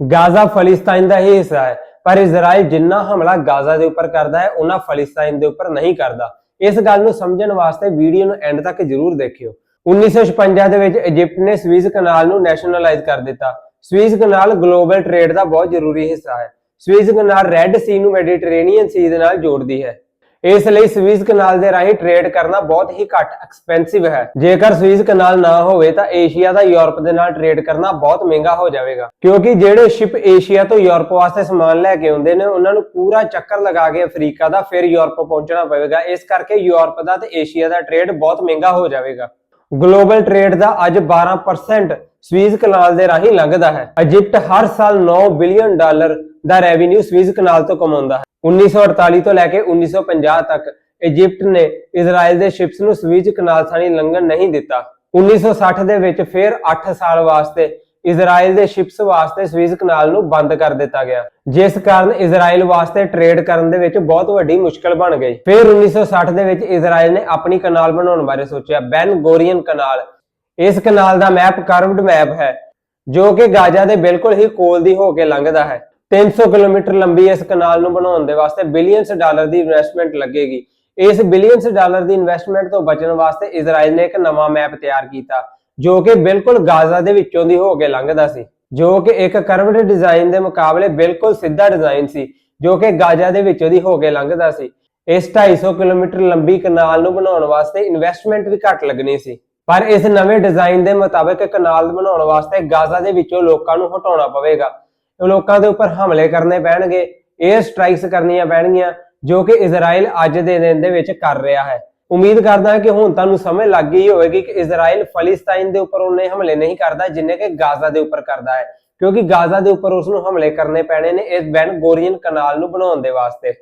Gaza ਫਲਸਤੀਨ ਦਾ ਹੀ ਹਿੱਸਾ ਹੈ। ਪਰ ਇਜ਼ਰਾਈਲ ਜਿੰਨਾ ਹਮਲਾ ਗਾਜ਼ਾ ਦੇ ਉੱਪਰ ਕਰਦਾ ਹੈ ਉਹਨਾਂ ਫਲਸਤੀਨ ਦੇ ਉੱਪਰ ਨਹੀਂ ਕਰਦਾ। ਇਸ ਗੱਲ ਨੂੰ ਸਮਝਣ ਵਾਸਤੇ ਵੀਡੀਓ ਨੂੰ ਐਂਡ ਤੱਕ ਜ਼ਰੂਰ ਦੇਖਿਓ। 1956 ਦੇ ਵਿੱਚ ਇਜਿਪਟ ਨੇ ਸਵੀਜ਼ ਕਨਾਲ ਨੂੰ ਨੈਸ਼ਨਲਾਈਜ਼ ਕਰ ਦਿੱਤਾ। ਸਵੀਜ਼ ਕਨਾਲ ਗਲੋਬਲ ਟ੍ਰੇਡ ਦਾ ਬਹੁਤ ਜ਼ਰੂਰੀ ਹਿੱਸਾ ਹੈ। ਸਵੀਜ਼ ਕਨਾਲ ਰੈੱਡ ਸੀ ਨੂੰ ਮੈਡੀਟਰੇਨੀਅਨ ਸੀ ਦੇ ਨਾਲ ਜੋੜਦੀ ਹੈ। ਇਸ ਲਈ ਸਵੀਜ਼ ਕਨਾਲ ਦੇ ਰਾਹੀਂ ਟ੍ਰੇਡ ਕਰਨਾ ਬਹੁਤ ਹੀ ਘੱਟ ਐਕਸਪੈਂਸਿਵ ਹੈ। ਜੇਕਰ ਸਵੀਜ਼ ਕਨਾਲ ਨਾ ਹੋਵੇ ਤਾਂ ਏਸ਼ੀਆ ਦਾ ਯੂਰਪ ਦੇ ਨਾਲ ਟ੍ਰੇਡ ਕਰਨਾ ਬਹੁਤ ਮਹਿੰਗਾ ਹੋ ਜਾਵੇਗਾ। ਕਿਉਂਕਿ ਜਿਹੜੇ ਸ਼ਿਪ ਏਸ਼ੀਆ ਤੋਂ ਯੂਰਪ ਵਾਸਤੇ ਸਮਾਨ ਲੈ ਕੇ ਆਉਂਦੇ ਨੇ, ਉਹਨਾਂ ਨੂੰ ਪੂਰਾ ਚੱਕਰ ਲਗਾ ਕੇ ਅਫਰੀਕਾ ਦਾ ਫਿਰ ਯੂਰਪ ਪਹੁੰਚਣਾ ਪਵੇਗਾ। ਇਸ ਕਰਕੇ ਯੂਰਪ ਦਾ ਤੇ ਏਸ਼ੀਆ ਦਾ ਟ੍ਰੇਡ ਬਹੁਤ ਮਹਿੰਗਾ ਹੋ ਜਾਵੇਗਾ। ਗਲੋਬਲ ਟ੍ਰੇਡ ਦਾ ਅੱਜ 12% ਸਵੀਜ਼ ਕਨਾਲ ਦੇ ਰਾਹੀਂ ਲੰਘਦਾ ਹੈ। ਇਜਿਪਟ ਹਰ ਸਾਲ 9 ਬਿਲੀਅਨ ਡਾਲਰ ਦਾ ਰੈਵਨਿਊ ਸਵੀਜ਼ ਕਨਾਲ ਤੋਂ ਕਮਾਉਂਦਾ ਹੈ। 1948 ਤੋਂ ਲੈ ਕੇ 1950 ਤੱਕ ਇਜਿਪਟ ਨੇ ਇਜ਼ਰਾਈਲ ਦੇ ਸ਼ਿਪਸ ਨੂੰ ਸਵੀਜ਼ ਕਨਾਲ ਥਾਣੀ ਲੰਘਣ ਨਹੀਂ ਦਿੱਤਾ। 1960 ਦੇ ਵਿੱਚ ਫਿਰ 8 ਸਾਲ ਵਾਸਤੇ ਇਜ਼ਰਾਈਲ ਦੇ ਸ਼ਿਪਸ ਵਾਸਤੇ ਸਵੀਜ਼ ਕਨਾਲ ਨੂੰ ਬੰਦ ਕਰ ਦਿੱਤਾ ਗਿਆ। ਜਿਸ ਕਾਰਨ ਇਜ਼ਰਾਈਲ ਵਾਸਤੇ ਟ੍ਰੇਡ ਕਰਨ ਦੇ ਵਿੱਚ ਬਹੁਤ ਵੱਡੀ ਮੁਸ਼ਕਲ ਬਣ ਗਈ। ਫਿਰ 1960 ਦੇ ਵਿੱਚ ਇਜ਼ਰਾਈਲ ਨੇ ਆਪਣੀ ਕਨਾਲ ਬਣਾਉਣ ਬਾਰੇ ਸੋਚਿਆ ਬੈਨ ਗੋਰੀਅਨ ਕਨਾਲ। ਇਸ ਕਨਾਲ ਦਾ ਮੈਪ ਕਰਵਡ ਮੈਪ ਹੈ, ਜੋ ਕਿ ਗਾਜ਼ਾ ਦੇ ਬਿਲਕੁਲ ਹੀ ਕੋਲ ਦੀ ਹੋ ਕੇ ਲੰਘਦਾ ਹੈ। 300 ਕਿਲੋਮੀਟਰ ਲੰਬੀ ਇਸ ਕਨਾਲ ਨੂੰ ਬਣਾਉਣ ਦੇ ਵਾਸਤੇ ਬਿਲੀਅਨਸ ਡਾਲਰ ਦੀ ਇਨਵੈਸਟਮੈਂਟ ਲੱਗੇਗੀ। ਇਸ ਬਿਲੀਅਨਸ ਡਾਲਰ ਦੀ ਇਨਵੈਸਟਮੈਂਟ ਤੋਂ ਬਚਣ ਵਾਸਤੇ ਇਜ਼ਰਾਈਲ ਨੇ ਇੱਕ ਨਵਾਂ ਮੈਪ ਤਿਆਰ ਕੀਤਾ, ਜੋ ਕਿ ਬਿਲਕੁਲ ਗਾਜ਼ਾ ਦੇ ਵਿੱਚੋਂ ਦੀ ਹੋ ਕੇ ਲੰਘਦਾ ਸੀ, ਜੋ ਕਿ ਇੱਕ ਕਰਵਡ ਡਿਜ਼ਾਈਨ ਦੇ ਮੁਕਾਬਲੇ ਬਿਲਕੁਲ ਸਿੱਧਾ ਡਿਜ਼ਾਈਨ ਸੀ, ਜੋ ਕਿ ਗਾਜ਼ਾ ਦੇ ਵਿੱਚੋਂ ਦੀ ਹੋ ਕੇ ਲੰਘਦਾ ਸੀ। ਇਸ 250 ਕਿਲੋਮੀਟਰ ਲੰਬੀ ਕਨਾਲ ਨੂੰ ਬਣਾਉਣ ਵਾਸਤੇ ਇਨਵੈਸਟਮੈਂਟ ਵੀ ਘੱਟ ਲੱਗਣੀ ਸੀ, ਪਰ ਇਸ ਨਵੇਂ ਡਿਜ਼ਾਈਨ ਦੇ ਮੁਤਾਬਕ ਕਨਾਲ ਬਣਾਉਣ ਵਾਸਤੇ ਗਾਜ਼ਾ ਦੇ ਵਿੱਚੋਂ ਲੋਕਾਂ ਨੂੰ ਹਟਾਉਣਾ ਪਵੇਗਾ। ਲੋਕਾਂ ਦੇ ਉੱਪਰ ਹਮਲੇ ਕਰਨੇ ਪੈਣਗੇ 에ਅਰ ਸਟ੍ਰਾਈਕਸ ਕਰਨੀਆਂ ਪੈਣਗੀਆਂ, ਜੋ ਕਿ ਇਜ਼ਰਾਈਲ ਅੱਜ ਦੇ ਦਿਨ ਦੇ ਵਿੱਚ ਕਰ ਰਿਹਾ ਹੈ। ਉਮੀਦ ਕਰਦਾ ਹਾਂ ਕਿ ਹੁਣ ਤੁਹਾਨੂੰ ਸਮਝ ਲੱਗ ਗਈ ਹੋਵੇਗੀ ਕਿ ਇਜ਼ਰਾਈਲ ਫਲਸਤੀਨ ਦੇ ਉੱਪਰ ਉਹਨੇ ਹਮਲੇ ਨਹੀਂ ਕਰਦਾ, ਜਿੰਨੇ ਕਿ ਗਾਜ਼ਾ ਦੇ ਉੱਪਰ ਕਰਦਾ ਹੈ, ਕਿਉਂਕਿ ਗਾਜ਼ਾ ਦੇ ਉੱਪਰ ਉਸ ਨੂੰ ਹਮਲੇ ਕਰਨੇ ਪੈਣੇ ਨੇ ਇਸ ਬੈਨ ਗੋਰੀਅਨ ਕਨਾਲ ਨੂੰ ਬਣਾਉਣ ਦੇ ਵਾਸਤੇ।